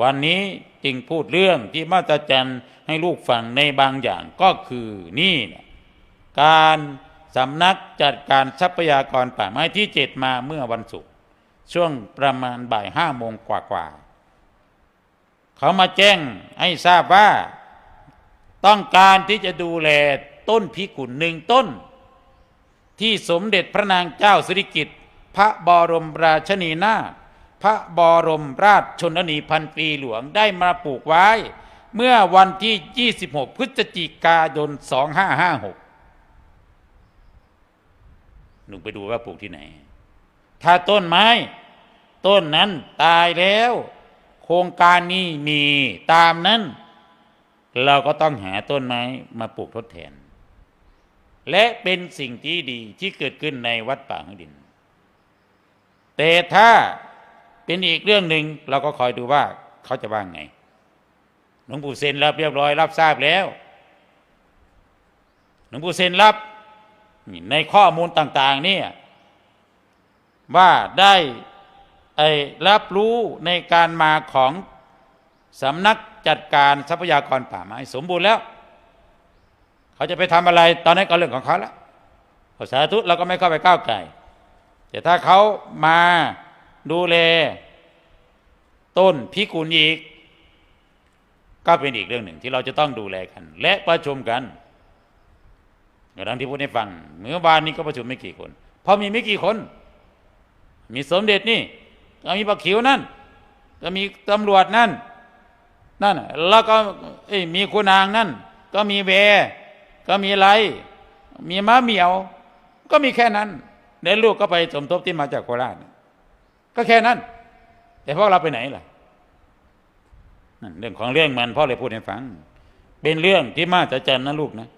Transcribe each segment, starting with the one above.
วันนี้จึงพูดเรื่องที่มาตรจันให้ลูกฟังในบางอย่างก็คือนี่นี่ยการสำนักจัดการทรัพยากรป่าไม้ที่เจ็ดมาเมื่อวันศุกร์ช่วงประมาณบ่ายห้าโมงกว่าๆเขามาแจ้งให้ทราบว่าต้องการที่จะดูแลต้นพิกุลหนึ่งต้น ที่สมเด็จพระนางเจ้าสิริกิติ์พระบรมราชินีนาถ พระบรมราชชนนีพันปีหลวงได้มาปลูกไว้ เมื่อวันที่ 26 พฤศจิกายน 2556 หนูไปดูว่าปลูกที่ไหน ถ้าต้นไม้ ต้นนั้นตายแล้ว โครงการนี้มีตามนั้น เราก็ต้องหาต้นไม้มาปลูกทดแทน และเป็นสิ่งที่ดีที่เกิดขึ้นในวัดป่าหังดิน แต่ถ้า เป็นอีกเรื่องหนึ่งเราก็คอยดูว่าเขาจะว่าไงหลวงปู่เซ็นรับเรียบร้อยรับทราบแล้วหลวงปู่เซ็นรับในข้อมูลต่าง ๆ เนี่ยว่าได้ไอ้รับรู้ในการมาของสำนักจัดการทรัพยากรป่าไม้สมบูรณ์แล้ว เขาจะไปทำอะไรตอนนั้นก็เรื่องของเขาแล้วภาษาทุเราก็ไม่เข้าไปก้าวไก่แต่ถ้าเขามา ดูแล ต้นพิกุลอีก ก็เป็นอีกเรื่องหนึ่งที่เราจะต้องดูแลกัน และประชุมกันอย่างที่พูดให้ฟังเมื่อวานนี้ก็ประชุมไม่กี่คน เพราะมีไม่กี่คน มีสมเด็จนี่ก็มีปักขิวนั่นก็มีตำรวจนั่นนั่นแล้วก็มีคุณนางนั่น ก็มีเว ก็มีไร มีม้าเหมียว ก็มีแค่นั้นเดี๋ยวลูกก็ไปสมทบที่มาจากโคราช ก็แค่นั้น แต่พวกเราไปไหนล่ะนั่นเรื่องของเรื่องมันพ่อเลยพูดให้ฟัง เป็นเรื่องที่มาจะจันนะลูกนะ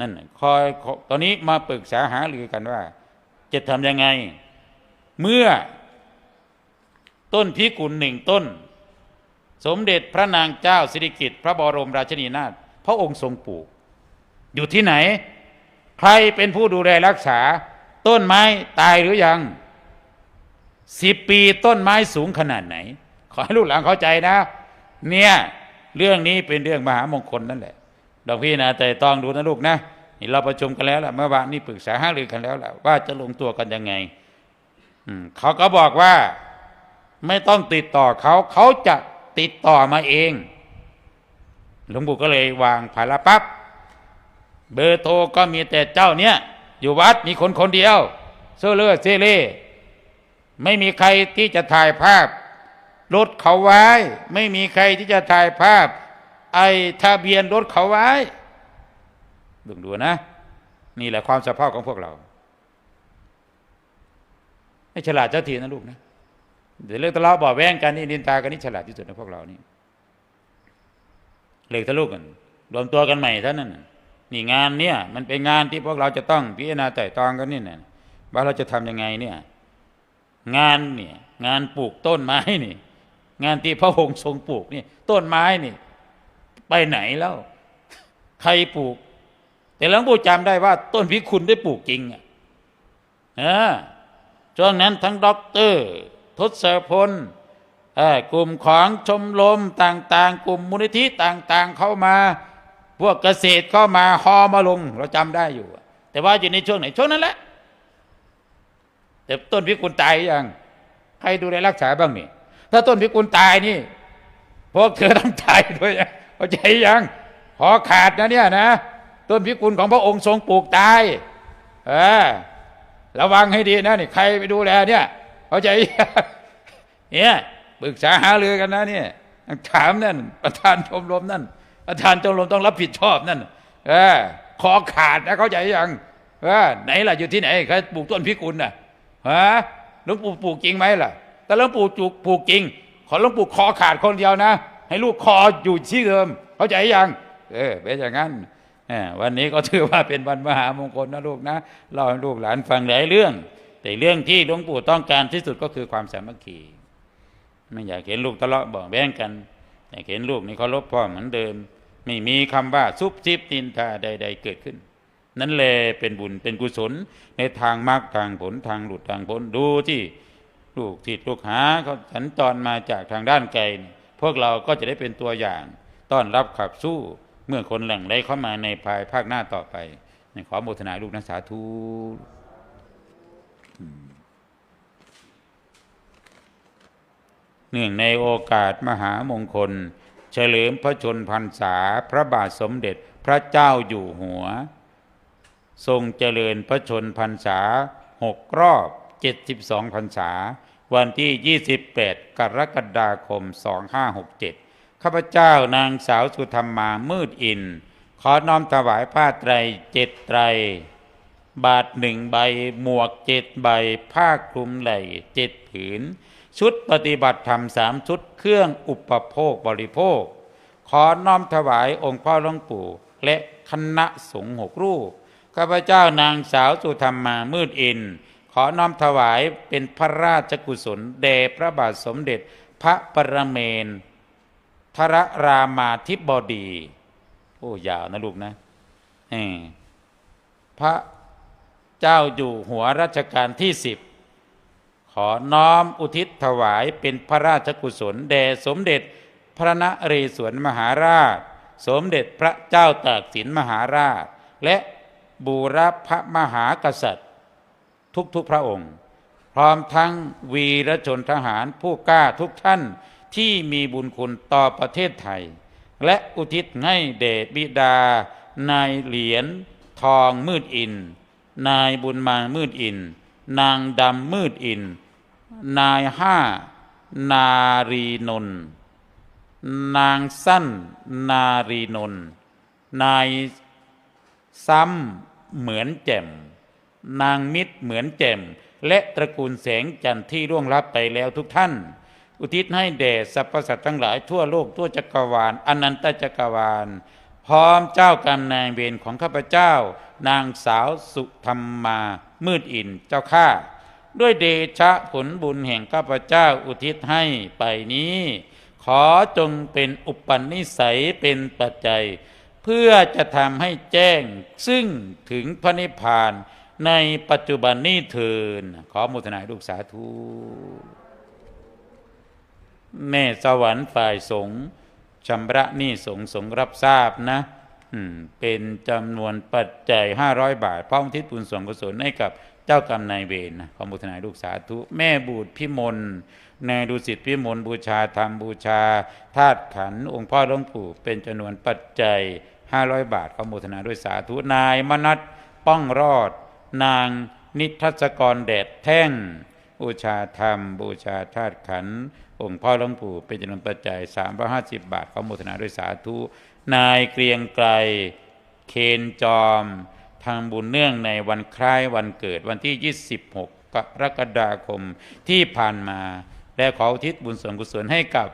นั่นคอยตอนนี้มาปรึกษาหารือกันว่า จะทำยังไง เมื่อ ต้นพิกุลหนึ่งต้น สมเด็จพระนางเจ้าสิริกิติ์พระบรมราชินีนาถพระองค์ทรงปลูก อยู่ที่ไหน ใครเป็นผู้ดูแลรักษา ต้นไม้ตายหรือยัง สิบปีต้นไม้สูงขนาดไหน ขอให้ลูกหลานเข้าใจนะ เนี่ย เรื่องนี้เป็นเรื่องมหามงคลนั่นแหละดอกพี่นะแต่ต้องดูนะลูกนะนี่เราประชุมกันแล้วล่ะเมื่อวานนี้ปรึกษาห้ารือกันแล้วล่ะว่าจะลงตัวกันยังไงอืมเขาก็บอกว่าไม่ต้องติดต่อเขา เขาจะติดต่อมาเอง หลวงปู่ก็เลยวางภาระปับ๊บเบอร์โทรก็มีแต่เจ้าเนี้ยอยู่วัดมีคนคนเดียวเซอเลอร์เซเล่ ไม่มีใครที่จะถ่ายภาพรถเขาไว้ ไม่มีใครที่จะถ่ายภาพ ไอ้ทะเบียนรถเขาไว้ดูดูนะ นี่แหละความสภาพของพวกเรา ไม่ฉลาดเจ้าทีนะลูกนะเดี๋ยวเรื่องทะเลาะบาะแว้งกันนี่นินทากันนี่ฉลาดที่สุดในพวกเรานี่เลิกทะลุกันรวมตัวกันใหม่เท่านั้นน่ะนี่งานเนี่ย มันเป็นงานที่พวกเราจะต้องพิจารณาไต่ตองกันนี่นะว่าเราจะทำยังไงเนี่ย งานเนี่ยงานปลูกต้นไม้นี่ งานที่พระองค์ทรงปลูกนี่ต้นไม้นี่ ไปไหนแล้ว ใครปลูก แต่หลวงปู่จำได้ว่า ต้นพิคุณได้ปลูกจริงอะเออช่วงนั้นทั้งด็อกเตอร์ทศพลกลุ่มของชมรมต่าง ๆ กลุ่มมูลนิธิต่าง ๆ เข้ามา พวกเกษตรเข้ามาฮอมาลง เราจำได้อยู่ แต่ว่าอยู่ในช่วงไหนช่วงนั้นแหละ แต่ต้นพิกุลตายยังใครดูแลรักษาบ้างนี่ถ้าต้นพิกุลตายนี่พวกเธอต้องตายด้วยนะเข้าใจยังขอขาดนะเนี่ยนะต้นพิกุลของพระองค์ทรงปลูกตายเออระวังให้ดีนะนี่ใครไปดูแลเนี่ยเข้าใจเนี่ยปรึกษาหาเรือกันนะเนี่ยถามนั่น ประธานชมรมนั่นประธานชมรมต้องรับผิดชอบนั่นเออคอขาดนะเข้าใจยังเออไหนล่ะอยู่ที่ไหนใครปลูกต้นพิกุลน่ะ ฮะหลวงปู่ปลูกจริงไหมล่ะ แต่หลวงปู่ปลูกปลูกจริง ขอหลวงปู่คอขาดคนเดียวนะ ให้ลูกคออยู่ที่เดิม เข้าใจยังเออเป็นอย่างนั้นวันนี้ก็ถือว่าเป็นวันมหามงคลนะลูกนะเล่าให้ลูกหลานฟังหลายเรื่อง แต่เรื่องที่หลวงปู่ต้องการที่สุดก็คือความสามัคคีไม่อยากเห็นลูกทะเลาะบ่แบ่งกันอยากเห็นลูกนี่เคารพพ่อเหมือนเดิม ไม่มีคำว่าซุบซิบตินทาใด ๆ เกิดขึ้น นั่นแหละเป็นบุญเป็นกุศลในทางมรรคทางผลทางหลุดทางพ้นดูที่ลูกทิศลูกหาเขาสัญจรมาจากทางด้านไกลพวกเราก็จะได้เป็นตัวอย่าง ต้อนรับขับสู้เมื่อคนแหล่งได้เข้ามาในภายภาคหน้าต่อไปขอโมทนาลูกนะสาธุเนื่องในโอกาสมหามงคล เฉลิมพระชนพรรษา พระบาทสมเด็จพระเจ้าอยู่หัว ทรงเจริญพระชนพรรษาหกรอบ 72พรรษา วันที่ 28 กรกฎาคม 2567 ข้าพเจ้านางสาวสุธรรมามืดอิน ขอน้อมถวายผ้าไตรเจ็ดไตร บาทหนึ่งใบหมวกเจ็ดใบ ผ้าคลุมไหล่เจ็ดผืน ชุดปฏิบัติธรรมสามชุดเครื่องอุปโภคบริโภค ขอน้อมถวายองค์พ่อหลวงปู่และคณะสงฆ์หกรูป ข้าพเจ้านางสาวสุธรรมามืดอิน ขอน้อมถวายเป็นพระราชกุศลแด่พระบาทสมเด็จพระประเมนทรรามาธิบดีโอ้ยาวนะลูกนะเออพระเจ้าอยู่หัวรัชกาลที่สิบขอน้อมอุทิศถวายเป็นพระราชกุศลแด่สมเด็จพระนเรศวรมหาราช สมเด็จพระเจ้าตากสินมหาราช และ บูรพมหากษัตริย์ ทุกๆพระองค์ พร้อมทั้งวีรชนทหารผู้กล้าทุกท่านที่มีบุญคุณต่อประเทศไทย และอุทิศให้เดชบิดา นายเหรียญทองมืดอิน นายบุญมามืดอิน นางดำมืดอิน นายห้า นารีนน์นางสั้น นารีนน์นาย ซ้ำเหมือนแจ่ม นางมิตรเหมือนแจ่ม และตระกูลแสงจันทร์ที่ร่วงลับไปแล้วทุกท่าน อุทิศให้แด่สรรพสัตว์ทั้งหลายทั่วโลกทั่วจักรวาลอนันตจักรวาล พร้อมเจ้ากรรมนายเวรของข้าพเจ้า นางสาวสุธรรมา มืดอินเจ้าข้าด้วยเดชะผลบุญแห่งข้าพเจ้าอุทิศให้ไปนี้ ขอจงเป็นอุปนิสัยเป็นปัจจัย เพื่อจะทำให้แจ้งซึ่งถึงพระนิพพานในปัจจุบันนี้เทินขอมุทนาลูกสาธุแม่สวรรค์ฝ่ายสงฆ์ชำระหนี้สงฆ์สงรับทราบนะเป็นจำนวนปัจจัย500บาทพร้อมทิศบุญส่วนกุศลให้กับเจ้ากรรมนายเวรนะขอมุทนาลูกสาธุ แม่บูตรพิมล นายดุสิตพิมลบูชาธรรมบูชาธาตุขันธ์องค์พ่อหลวงปู่เป็นจำนวนปัจจัย 500 บาทขอมุทนาด้วยสาธุนายมนัตป้องรอด นางนิทัศกรแดดแท่ง บูชาธรรม บูชาธาตุขันธ์องค์พ่อหลวงปู่เป็นจำนวนปัจจัย 350 บาทขอโมทนาด้วยสาธุนายเกรียงไกรเคนจอมทางบุญเนื่องในวันคล้ายวันเกิดวันที่ 26กรกฎาคมที่ผ่านมา และขออุทิศบุญส่วนกุศลให้กับ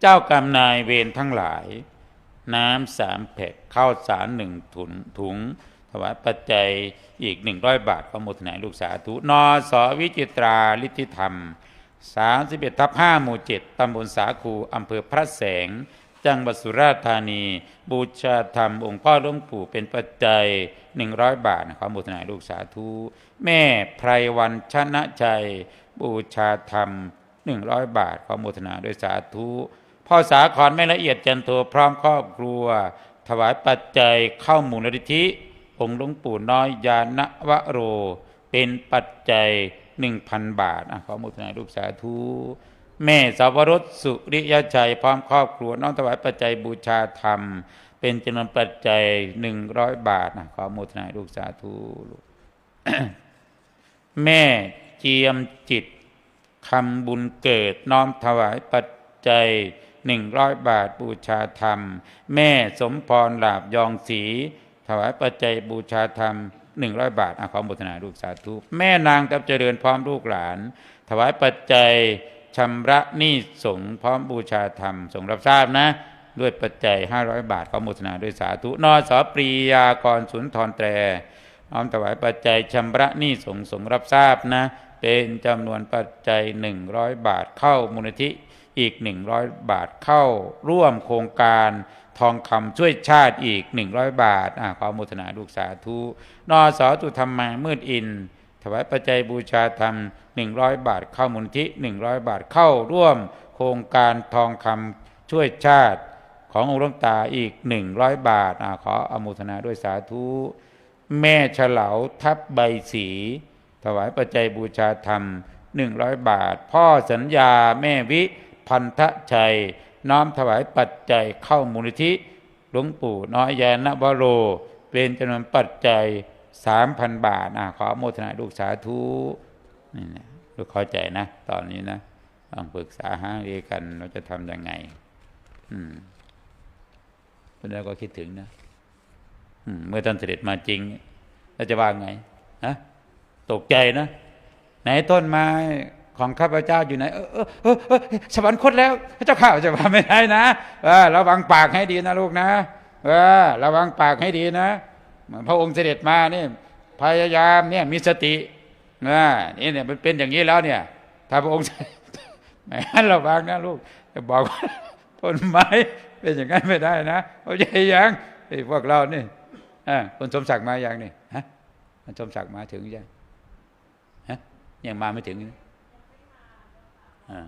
เจ้ากรรมนายเวรทั้งหลาย น้ำสามแผ่ข้าวสารหนึ่งถุงถุงถวายปัจจัยอีกหนึ่งร้อยบาทขอโมทนาลูกสาธุนอสอวิจิตราลิทธิธรรม31ทับ5หมู่7ตำบลสาคูอำเภอพระแสง จังหวัดสุราษฎร์ธานี บูชาธรรม องค์พ่อหลวงปู่เป็นปัจจัย100บาทขอโมทนาลูกสาธุ แม่ไพรวันชนะชัย บูชาธรรม100บาทขอโมทนาด้วยสาธุพ่อสาขรไม่ละเอียดจันโทพร้อมครอบครัว ถวายปัจจัยเข้ามูลนิธิ องค์หลวงปู่น้อยยานวโร เป็นปัจจัยหนึ่งพันบาทขอมุทนาลูกสาธุแม่สาวรสสุริยชัยพร้อมครอบครัวน้องถวายปัจจัยบูชาธรรม เป็นจำนวนปัจจัยหนึ่งร้อยบาทนะขอมุทนาลูกสาธุลูกแม่ เจียมจิตคำบุญเกิดน้อมถวายปัจจัยหนึ่งร้อยบาทบูชาธรรม แม่สมพรหลาบยองศรีถวายปัจจัยบูชาธรรมหนึ่งร้อยบาทอาขอบุทนาลูกสาธุแม่นางกับเจริญพร้อมลูกหลาน ถวายปัจจัยชำระหนี้สงพร้อมบูชาธรรม สงรับทราบนะ ด้วยปัจจัย 500 บาทขอมุทนาด้วยสาธุนอสอปรียากรสุนทรแตรน้อมถวายปัจจัยชำระหนี้สงสงรับทราบนะ เป็นจำนวนปัจจัย 100 บาทเข้ามูลนิธิอีก 100 บาทเข้าร่วมโครงการทองคำช่วยชาติอีก 100 บาทอ่าขอโมทนาลูกสาธุนอสอตุธรรมามืดอิน ถวายปัจจัยบูชาธรรม 100 บาทเข้ามูลนิธิ100 บาทเข้าร่วมโครงการทองคำช่วยชาติขององค์หลวงตาอีกหนึ่งร้อยบาทอาขออนุโมทนาด้วยสาธุ แม่เฉลาทับใบสี ถวายปัจจัยบูชาธรรมหนึ่งร้อยบาท พ่อสัญญาแม่วิพันธชัย น้อมถวายปัจจัยเข้ามูลนิธิหลวงปู่น้อยแยนวโร เป็นจำนวนปัจจัยสามพันบาทอะขอโมทนาลูกสาธุนี่นะลูกเข้าใจนะ ตอนนี้นะต้องปรึกษาหารือกันว่าจะทำยังไง อืมเพราะนั้นก็คิดถึงนะ อืม เมื่อท่านเสด็จมาจริงแล้วจะว่าไงฮะ ตกใจนะ ไหนต้นไม้ของข้าพเจ้าอยู่ไหน เออเออเออเออสวรรคตแล้ว เจ้าข้าจะว่าไม่ได้นะเออระวังปากให้ดีนะลูกนะเออระวังปากให้ดีนะเหมือนพระองค์เสด็จมานี่พยายามเนี่ยมีสตินะนี่เนี่ยมันเป็นอย่างนี้แล้วเนี่ยถ้าพระองค์แหมระวังนะลูกจะบอกว่าต้นไม้เป็นอย่างนั้นไม่ได้นะเขาใจยังไอ้พวกเรานี่อ่าคนสมศักดิ์มาอย่างนี่ฮะคนสมศักดิ์มาถึงยัง ยังมาไม่ถึงอ่า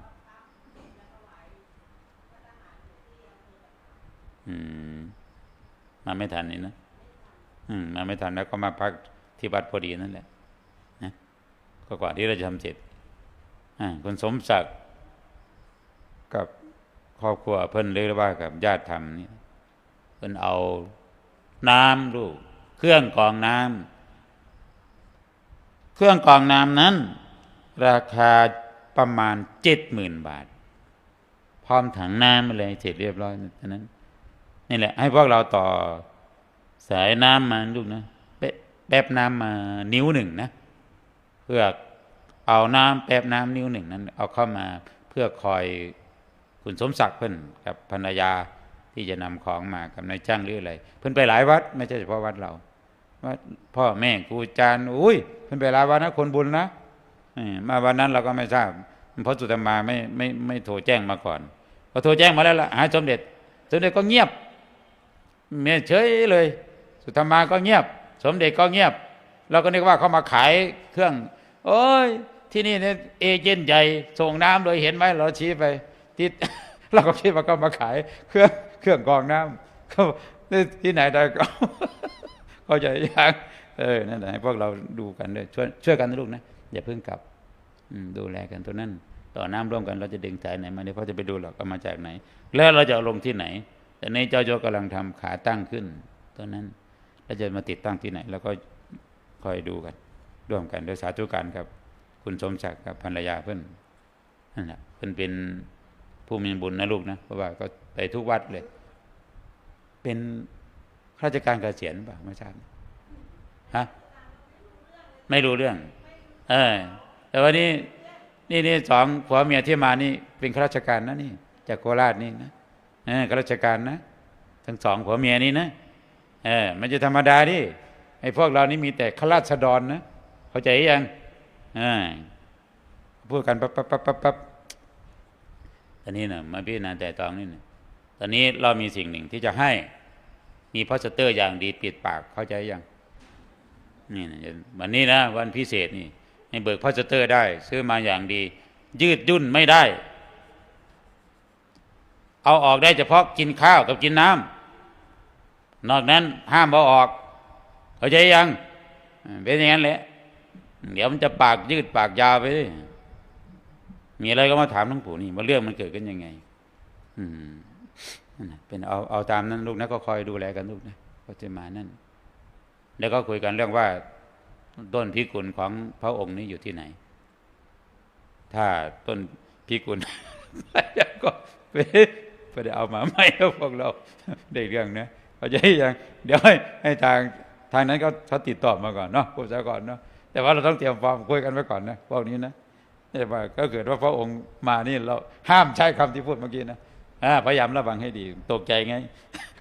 อืมมาไม่ทันนี่นะอืมมาไม่ทันแล้วก็มาพักที่วัดพอดีนั่นแหละนะก็ก่อนที่เราจะทำเสร็จอ่าคนสมศักดิ์กับครอบครัวเพิ่นเรียกว่ากับญาติธรรมนี่เพิ่นเอาน้ำลูก เครื่องกรองน้ำ เครื่องกรองน้ำนั้น ราคาประมาณเจ็ดหมื่นบาท พร้อมถังน้ำมาเลยเสร็จเรียบร้อยนั้นนี่แหละ ให้พวกเราต่อสายน้ำมาลูกนะแป๊บแป๊บน้ำมานิ้วหนึ่งนะเพื่อเอาน้ำแป๊บน้ำนิ้วหนึ่งนั้น เอาเข้ามาเพื่อคอยคุณสมศักดิ์เพิ่อนกับภรรยาที่จะนำของมากับนายจ้างหรืออะไรเพิ่อนไปหลายวัด ไม่ใช่เฉพาะวัดเรา วัดพ่อแม่ครูอาจารย์อุ้ยเพิ่นไปหลาวัดนะคนบุญนะอมาวันนั้นเราก็ไม่ทราบเพราะสุตมาไม่ไม่ไม่โทรแจ้งมาก่อนพอโทรแจ้งมาแล้วล่ะหาสมเด็จ สมเด็จก็เงียบเมียเฉยเลย สุธรรมาก็เงียบ สมเด็จก็เงียบ เราก็นึกว่าเขามาขายเครื่อง โอ้ยที่นี่เนี่ยเอเจนต์ใหญ่ส่งน้ำเลยเห็นไหมเราชี้ไปที่เราก็คิดว่าเขามาขายเครื่องเครื่องกรองน้ำเขาที่ไหนได้ก็ เข้าใจยังเออนั่นแหละให้พวกเราดูกันด้วยช่วยช่วยกันนะลูกนะอย่าเพิ่งกลับอืดูแลกันตัวนั้น ต่อน้ำร่วมกันเราจะดึงสายไหนมาเนี่ยเขาจะไปดูหรอกเอามาจากไหน แล้วเราจะเอาลงที่ไหนแต่ในเจ้าโยกำลังทำขาตั้งขึ้นตัวนั้นเราจะมาติดตั้งที่ไหน แล้วก็คอยดูกัน ร่วมกันโดยสาธุการครับ คุณสมศักดิ์กับภรรยาเพื่อนนั่นแหละเพื่อนเป็นผู้มีบุญนะลูกนะเพราะว่าก็ไปทุกวัดเลย เป็น ข้าราชการเกษียณเปล่าไม่ทราบฮะไม่รู้เรื่อง เออ แต่วันนี้นี่นี่สองผัวเมียที่มานี่ เป็นข้าราชการนะนี่ จากโคราชนี่นะเออข้าราชการนะทั้งสองผัวเมียนี่นะเออมันจะธรรมดาดิไอ้พวกเรานี่มีแต่ข้าราชดรนะเข้าใจยังเอ่าพูดกันปั๊บปั๊บปั๊บปั๊บปั๊บตอนนี้นะมาพิจารณาแต่ตองนี่นะตอนนี้เรามีสิ่งหนึ่งที่จะให้ มีพลาสเตอร์อย่างดีปิดปากเข้าใจยังนี่วันนี้นะวันพิเศษนี่ให้เบิกพลาสเตอร์ได้ ซื้อมาอย่างดี ยืดยุ่นไม่ได้ เอาออกได้เฉพาะกินข้าวกับกินน้ำนอกนั้นห้ามเอาออก เข้าใจยัง เป็นอย่างนั้นแหละเดี๋ยวมันจะปากยืดปากยาวไปมีอะไรก็มาถามหลวงปู่นี่ว่าเรื่องมันเกิดกันยังไง อืม เป็นเอาเอาตามนั้นลูกนะก็คอยดูแลกันลูกนะก็จะมานั่น แล้วก็คุยกันเรื่องว่าต้นพิกุลของพระองค์นี้อยู่ที่ไหน ถ้าต้นพิกุลก็ไปไปเอามาไม่พวกเราได้เรื่องนะเขาจะให้ยังเดี๋ยวให้ให้ทางทางนั้นก็เขาติดต่อมาก่อนเนาะพูดซะก่อนเนาะแต่ว่าเราต้องเตรียมฟอร์มคุยกันไว้ก่อนนะพวกนี้นะไม่ว่าก็เกิดว่าพระองค์มานี่เราห้ามใช้คำที่พูดเมื่อกี้นะ พยายามระวังให้ดี ตกใจไง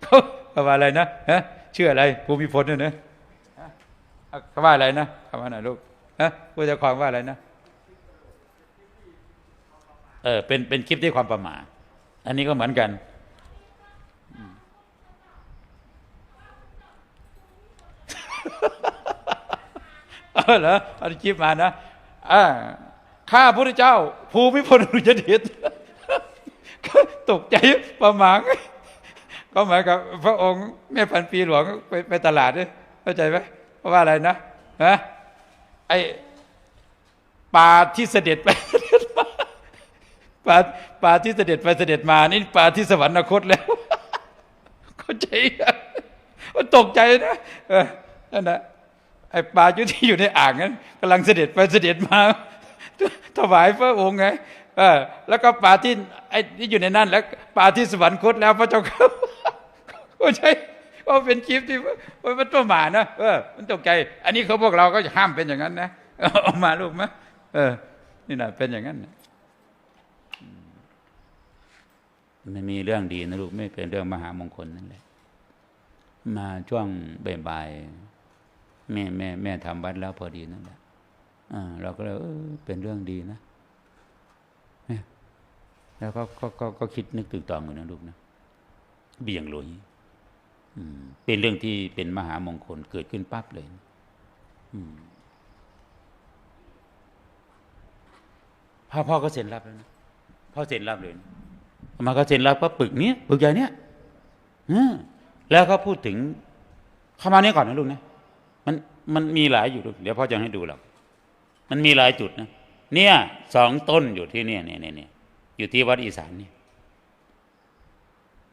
เขาเขาว่าอะไรนะฮะชื่ออะไรภูมิพลเนี่ยนะเขาว่าอะไรนะคำว่าไหนลูกฮะผู้จ้าของว่าอะไรนะเออเป็นเป็นคลิปที่ความประมาทอันนี้ก็เหมือนกันอืมเออเหรอเอาคลิปมานะอ่าข้าพระพุทธเจ้า ภูมิพลอดุลยเดช ตกใจประหมาก็หมายกับพระองค์แม่พันปีหลวงไปไปตลาดด้วยเข้าใจไหมเพราะว่าอะไรนะฮะไอปลาที่เสด็จไปปลาปลาที่เสด็จไปเสด็จมานี่ปลาที่สวรรคตแล้ว เข้าใจยังมันตกใจนะเออนั่นนะไอปลาที่อยู่ในอ่างนั้นกำลังเสด็จไปเสด็จมาถวายพระองค์ไง เออแล้วก็ปลาที่ไอ้ที่อยู่ในนั้น แล้วปลาที่สวรรคตแล้วพระเจ้าค่ะก็ใช่ก็เป็นคลิปที่ว่ามันประมานะเออมันตกใจ อันนี้เขาพวกเราก็จะห้ามเป็นอย่างนั้นนะเอามาลูกมะเออ นี่นะเป็นอย่างนั้นมันมีเรื่องดีนะลูกไม่เป็นเรื่องมหามงคลนั่นแหละมาช่วงบ่ายๆแม่แม่แม่ทำวัดแล้วพอดีนั่นแหละอ่าเราก็เลยเออเป็นเรื่องดีนะ แล้วก็ก็ก็ก็คิดนึกตึกตองอยู่นะลูกนะเบี่ยงลยอืมเป็นเรื่องที่เป็นมหามงคลเกิดขึ้นปั๊บเลยพ่อพ่อก็เซ็นรับแล้วนะพ่อเซ็นรับเลยมาก็เซ็นรับก็ปึกเนี้ยปึกใหญ่เนี้ยแล้วก็พูดถึงเข้ามาเนี้ยก่อนนะลูกนะมันมันมีหลายอยู่ลูกเดี๋ยวพ่อจะให้ดูหรอกมันมีหลายจุดนะเนี่ยสองต้นอยู่ที่เนี่ยเนี่ยเนี่ยเนี่ย อยู่ที่วัดอีสานนี่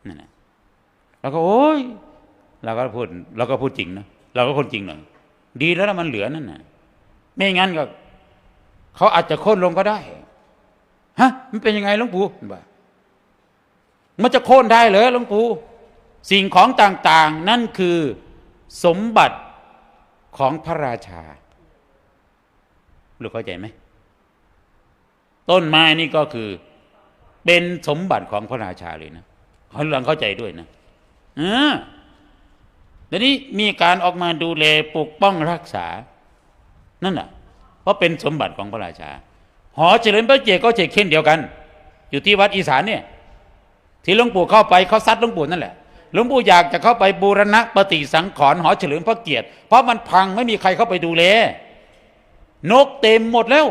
นั่นนะเราก็โอ้ยเราก็พูดเราก็พูดจริงนะเราก็คนจริงหน่อยดีแล้วมันเหลือนั่นนะไม่งั้นก็เขาอาจจะโค่นลงก็ได้ฮะมันเป็นยังไงหลวงปู่บ่ามันจะโค่นได้เหรอหลวงปู่สิ่งของต่างๆ นั่นคือสมบัติของพระราชาลูกเข้าใจไหมต้นไม้นี่ก็คือ เป็นสมบัติของพระราชาเลยนะเขาลังเข้าใจด้วยนะเออเดี๋ยวนี้มีการออกมาดูแลปกป้องรักษา นั่นแหะเพราะเป็นสมบัติของพระราชา หอเจริญพระเกียรติก็เช่นเช่นเดียวกัน อยู่ที่วัดอีสานเนี่ย ที่หลวงปู่เข้าไปเขาซัดหลวงปู่นั่นแหละหลวงปู่อยากจะเข้าไปบูรณะปฏิสังขรณ์หอเฉลิมพระเกียรติ เพราะมันพังไม่มีใครเข้าไปดูแลนกเต็มหมดแล้ว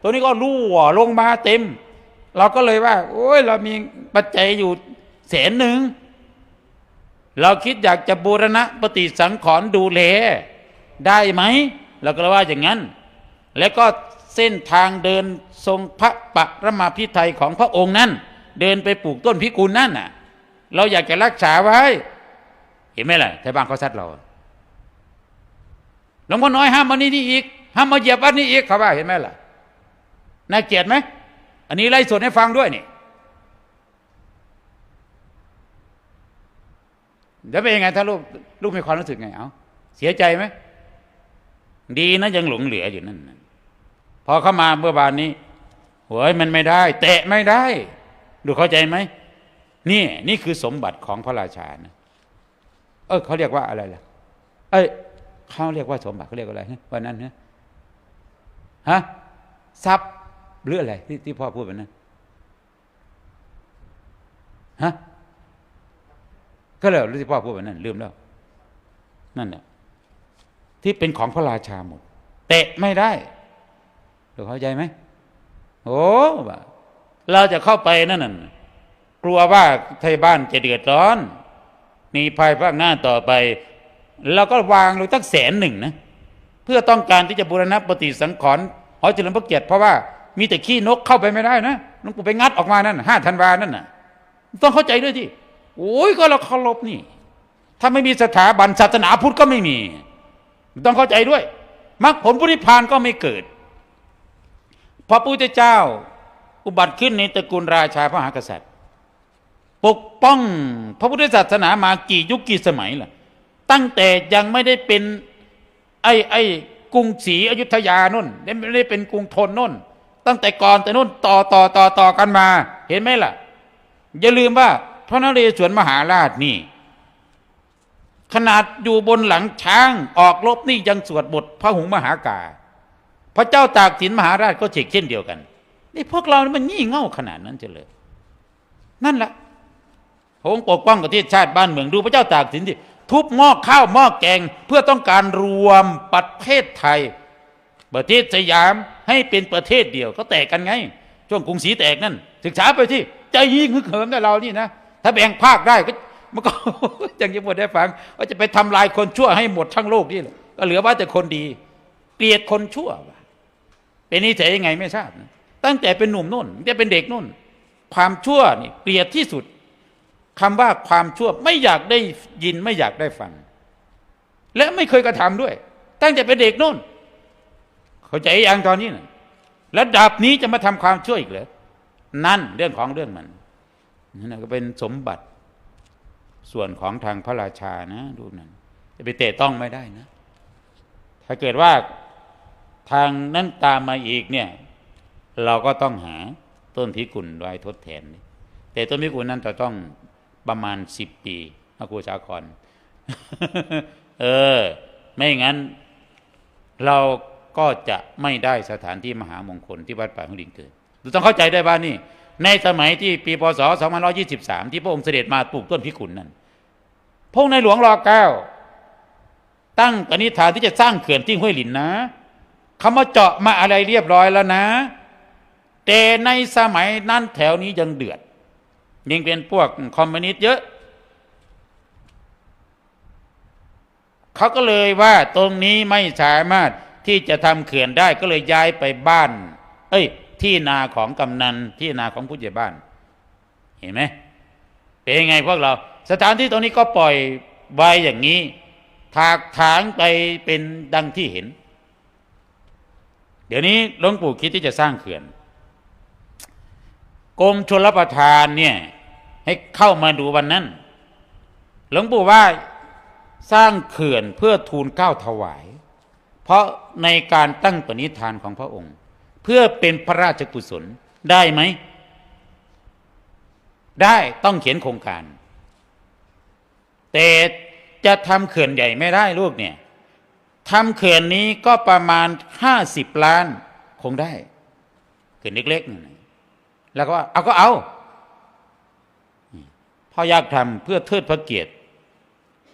ตัวนี้ก็รั่วลงมาเต็ม เราก็เลยว่า โอ้ยเรามีปัจจัยอยู่แสนหนึ่ง เราคิดอยากจะบูรณะปฏิสังขรณ์ดูแลได้ไหมเราก็เลยว่าอย่างนั้น แล้วก็เส้นทางเดินทรงพระปรมาพิไทยของพระองค์นั้น เดินไปปลูกต้นพิกุลนั่นน่ะ เราอยากจะรักษาไว้ เห็นไหมล่ะไทยบ้านเขาซัดเราหลวงพ่อน้อยห้ามมานี่นี่อีกห้ามมาเหยียบวัดนี้อีกเขาว่าเห็นไหมล่ะน่าเกลียดไหม อันนี้ไล่สดให้ฟังด้วยนี่เดี๋ยวเป็นยังไงถ้าลูกลูกมีความรู้สึกไงเอาเสียใจไหมดีนะยังหลงเหลืออยู่นั่นพอเข้ามาเมื่อวานนี้โอ้ยมันไม่ได้ แตะไม่ได้ ดูเข้าใจไหมนี่นี่คือสมบัติของพระราชานะเออเขาเรียกว่าอะไรล่ะ เอ้ยเขาเรียกว่าสมบัติเขาเรียกว่าอะไรวันนั้นนะฮะทรัพย์ หรืออะไรที่ที่พ่อพูดวันนั้นฮะก็แล้วหรือที่พ่อพูดวันนั้น ลืมแล้ว นั่นแหละที่เป็นของพระราชาหมดเตะไม่ได้เราเข้าใจไหมโอ้เราจะเข้าไปนั่นน่ะกลัวว่าไทยบ้านจะเดือดร้อนมีภายภาคหน้าต่อไปเราก็วางลงตั้งแสนหนึ่งนะ เพื่อต้องการที่จะบูรณะปฏิสังขรณ์หอเจริญพระเกียรติเพราะว่า มีแต่ขี้นกเข้าไปไม่ได้นะหลวงปู่ไปงัดออกมานั่นห้าธันวานั่นน่ะ ต้องเข้าใจด้วยที่โอ้ยก็เราเคารพนี่ ถ้าไม่มีสถาบันศาสนาพุทธก็ไม่มี ต้องเข้าใจด้วยมรรคผลพุทธิพานก็ไม่เกิด พระพุทธเจ้า อุบัติขึ้นในตระกูลราชาพระมหากษัตริย์ ปกป้องพระพุทธศาสนามากี่ยุคกี่สมัยล่ะ ตั้งแต่ยังไม่ได้เป็นไอ้ไอ้กรุงศรีอยุธยานุ่นไม่ได้เป็นกรุงธนนุ่น ตั้งแต่ก่อนแต่นุ่นต่อต่อต่อต่อกันมา เห็นไหมล่ะ อย่าลืมว่าพระนเรศวรมหาราชนี่ ขนาดอยู่บนหลังช้างออกรบนี่ยังสวดบทพระหุงมหากา พระเจ้าตากสินมหาราชก็เช่นเช่นเดียวกันนี่พวกเรานี่มันงี่เง่าขนาดนั้นจะเลย นั่นแหละพระองค์ปกป้องประเทศชาติบ้านเมืองดูพระเจ้าตากสินที่ทุบหม้อข้าวหม้อแกง เพื่อต้องการรวมประเทศไทย ประเทศสยาม ให้เป็นประเทศเดียวก็แตกกันไง ช่วงกรุงศรีแตกนั่นศึกษาไปที่ใจยิ่งฮึกเหิมแต่เรานี่นะถ้าแบ่งภาคได้ก็มันก็อย่างที่ผมได้ฟังว่าจะไปทำลายคนชั่วให้หมดทั้งโลกนี่หรอก็เหลือว่าแต่คนดี เกลียดคนชั่วเป็นนิสัยยังไงไม่ทราบ ตั้งแต่เป็นหนุ่มนุ่นจะเป็นเด็กนุ่น ความชั่วนี่เกลียดที่สุดคำว่าความชั่วไม่อยากได้ยินไม่อยากได้ฟัง และไม่เคยกระทำด้วย ตั้งแต่เป็นเด็กนุ่น เข้าใจยังตอนนี้นะระดับนี้จะมาทำความช่วยอีกเหรอนั่นเรื่องของเรื่องมันนั่นก็เป็นสมบัติส่วนของทางพระราชานะดูนั่นจะไปเตะต้องไม่ได้นะ ถ้าเกิดว่าทางนั้นตามมาอีกเนี่ย เราก็ต้องหาต้นพิกุลไว้ทดแทน แต่ต้นพิกุลนั้นจะต้องประมาณสิบปีนะครูสาคร เออ ไม่งั้น เรา ก็จะไม่ได้สถานที่มหามงคลที่วัดป่าหุลิงเกิดต้องเข้าใจได้ว่านี่ ในสมัยที่ปีพศ 2523 ที่พระองค์เสด็จมาปลูกต้นพิกุลนั้นพงในหลวงรอเก้าตั้งปณิธานที่จะสร้างเขื่อนที่ห้วยหลินนะเขามาเจาะมาอะไรเรียบร้อยแล้วนะ แต่ในสมัยนั้นแถวนี้ยังเดือดยังเป็นพวกคอมมิวนิสต์เยอะเขาก็เลยว่าตรงนี้ไม่สามารถ ที่จะทำเขื่อนได้ก็เลยย้ายไปบ้าน เอ้ย ที่นาของกำนันที่นาของผู้ใหญ่บ้าน เห็นไหมเป็นยังไงพวกเรา สถานที่ตรงนี้ก็ปล่อยไว้อย่างนี้ ถากถางไปเป็นดังที่เห็น เดี๋ยวนี้หลวงปู่คิดที่จะสร้างเขื่อนกรมชลประทานเนี่ย ให้เข้ามาดูวันนั้น หลวงปู่ว่าสร้างเขื่อนเพื่อทูลเก้าถวาย เพราะในการตั้งปณิธานของพระองค์ เพื่อเป็นพระราชกุศลได้ไหม ได้ต้องเขียนโครงการ แต่จะทำเขื่อนใหญ่ไม่ได้ลูกเนี่ยทำเขื่อนนี้ก็ประมาณห้าสิบล้านคงได้เขื่อนเล็กๆแล้วก็ว่าเอาก็เอาพ่ออยากทำเพื่อเทิดพระเกียรติ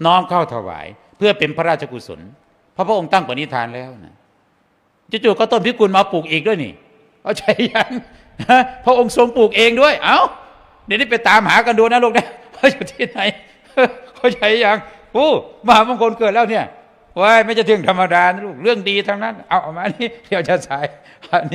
น้อมเข้าถวาย เพื่อเป็นพระราชกุศล พราะพระองค์ตั้งปณิธานแล้วนะจู่ๆก็ต้นพิกุลมาปลูกอีกด้วยนี่เอาใจยังพระองค์ทรงปลูกเองด้วย เอา้าเดี๋ยวนี้ไปตามหากันดูนะลูกนะว่าอยู่ที่ไหนเขาใจยังโอ้มหามงคลเกิดแล้วเนี่ยว้ายไม่จะถึงธรรมดานะลูกเรื่องดีทั้งนั้น เอาออกมานี่เดี๋ยวจะสายอันนี้